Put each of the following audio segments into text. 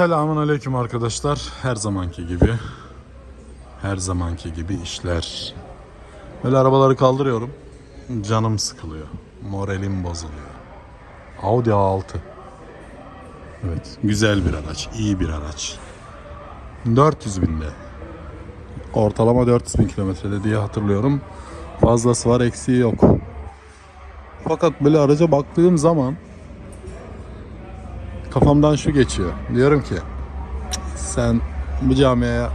Selamun aleyküm arkadaşlar. Her zamanki gibi. Her zamanki gibi işler. Böyle arabaları kaldırıyorum. Canım sıkılıyor. Moralim bozuluyor. Audi A6. Evet. Güzel bir araç. iyi bir araç. 400 binde. Ortalama 400 bin kilometrede diye hatırlıyorum. Fazlası var eksiği yok. Fakat böyle araca baktığım zaman kafamdan şu geçiyor. Diyorum ki "Cık, sen bu camiaya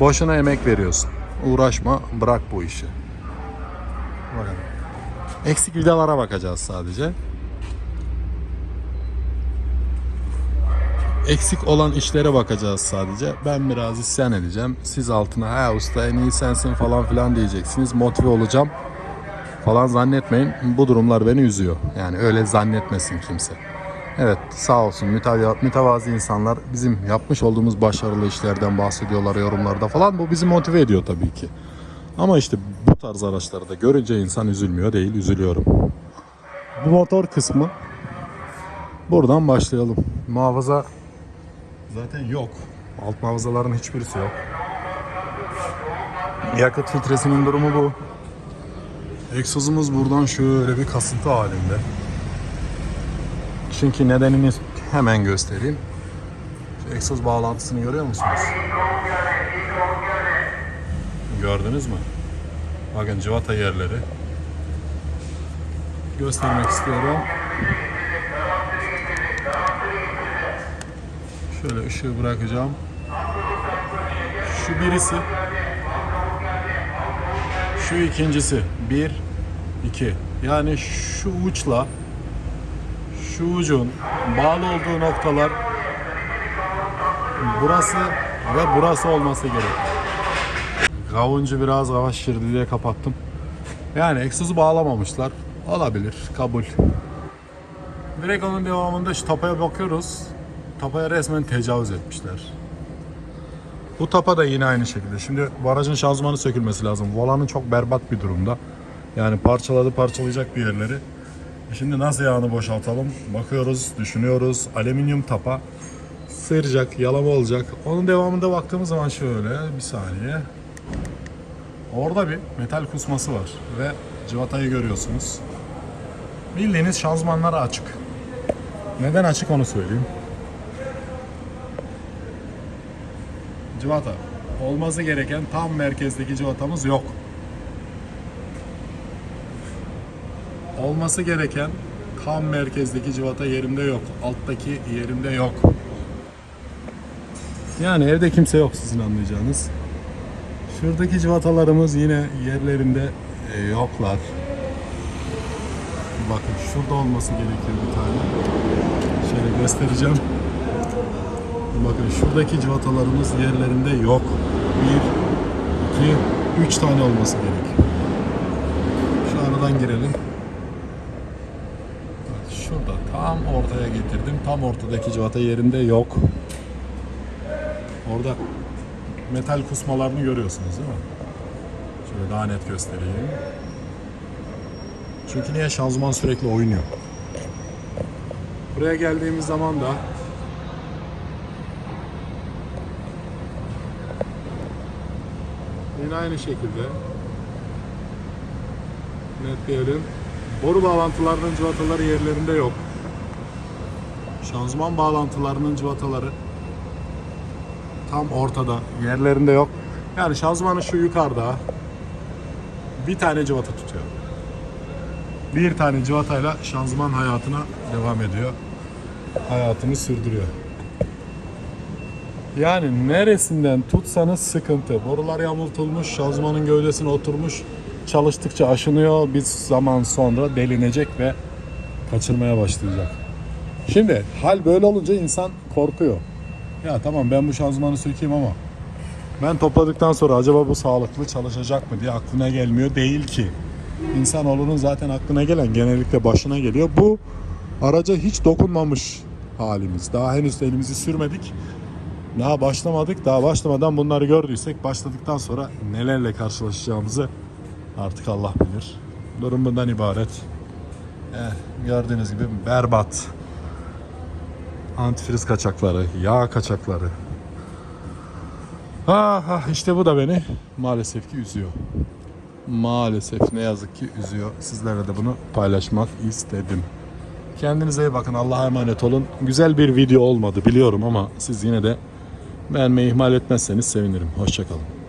boşuna emek veriyorsun. Uğraşma, bırak bu işi. Bakın. Eksik vidalara bakacağız sadece. Eksik olan işlere bakacağız sadece. Ben biraz isyan edeceğim. Siz altına ha usta en iyi sensin falan filan diyeceksiniz. Motive olacağım falan zannetmeyin. Bu durumlar beni üzüyor. Yani öyle zannetmesin kimse. Evet sağ olsun mütevazi, insanlar bizim yapmış olduğumuz başarılı işlerden bahsediyorlar yorumlarda falan. Bu bizi motive ediyor tabii ki. Ama işte bu tarz araçları da görünce insan üzülmüyor değil, üzülüyorum. Bu motor kısmı buradan başlayalım. Muhafaza zaten yok. Alt muhafazaların hiçbirisi yok. Yakıt filtresinin durumu bu. Egzozumuz buradan şöyle bir kasıntı halinde. Çünkü nedenini hemen göstereyim. Şu egzoz bağlantısını görüyor musunuz? Gördünüz mü? Bakın civata yerleri. Göstermek istiyorum. Şöyle ışığı bırakacağım. Şu birisi şu ikincisi. Bir, iki. Yani şu uçla şu ucun bağlı olduğu noktalar burası ve burası olması gerek. Kavuncu biraz hava şişirdi diye kapattım. Yani egzozu bağlamamışlar. Olabilir. Kabul. Direkt onun devamında şu tapaya bakıyoruz. Tapaya resmen tecavüz etmişler. Bu tapa da yine aynı şekilde. Şimdi bu aracın şanzımanı sökülmesi lazım. Volanın çok berbat bir durumda. Yani parçaladı parçalayacak bir yerleri. E Şimdi nasıl yağını boşaltalım? Bakıyoruz, düşünüyoruz. Alüminyum tapa. Sıyıracak, yalama olacak. Onun devamında baktığımız zaman şöyle bir saniye. Orada bir metal kusması var ve civatayı görüyorsunuz. Bildiğiniz şanzımanlar açık. Neden açık onu söyleyeyim. Civata. Olması gereken tam merkezdeki civatamız yok. Olması gereken tam merkezdeki civata yerimde yok. Alttaki yerimde yok. Yani evde kimse yok sizin anlayacağınız. Şuradaki civatalarımız yine yerlerinde e, yoklar. Bakın şurada olması gerekiyor bir tane. Şöyle göstereceğim. Bakın şuradaki civatalarımız yerlerinde yok. Bir, iki, üç tane olması gerek. Şu aradan girelim. Şurada tam ortaya getirdim. Tam ortadaki civata yerinde yok. Orada metal kusmalarını görüyorsunuz değil mi? Şöyle daha net göstereyim. Çünkü niye şanzıman sürekli oynuyor. Buraya geldiğimiz zaman da Yine aynı şekilde netleyelim. Boru bağlantılarının cıvataları yerlerinde yok. Şanzıman bağlantılarının cıvataları tam ortada, yerlerinde yok. Yani şanzımanın şu yukarıda bir tane cıvata tutuyor. Bir tane cıvatayla şanzıman hayatına devam ediyor. Hayatını sürdürüyor. Yani neresinden tutsanız sıkıntı. Borular yamultulmuş, şanzımanın gövdesine oturmuş. Çalıştıkça aşınıyor. Bir zaman sonra delinecek ve kaçırmaya başlayacak. Şimdi hal böyle olunca insan korkuyor. Ya tamam ben bu şanzımanı sökeyim ama ben topladıktan sonra acaba bu sağlıklı çalışacak mı diye aklına gelmiyor. Değil ki. İnsanoğlunun zaten aklına gelen genellikle başına geliyor. Bu araca hiç dokunmamış halimiz. Daha henüz elimizi sürmedik. Daha başlamadık. Daha başlamadan bunları gördüysek başladıktan sonra nelerle karşılaşacağımızı artık Allah bilir. Durum bundan ibaret. Eh, gördüğünüz gibi berbat. Antifriz kaçakları, yağ kaçakları. Ah, ah işte bu da beni maalesef ki üzüyor. Maalesef ne yazık ki üzüyor. Sizlere de bunu paylaşmak istedim. Kendinize iyi bakın. Allah'a emanet olun. Güzel bir video olmadı biliyorum ama siz yine de beğenmeyi ihmal etmezseniz sevinirim. Hoşçakalın.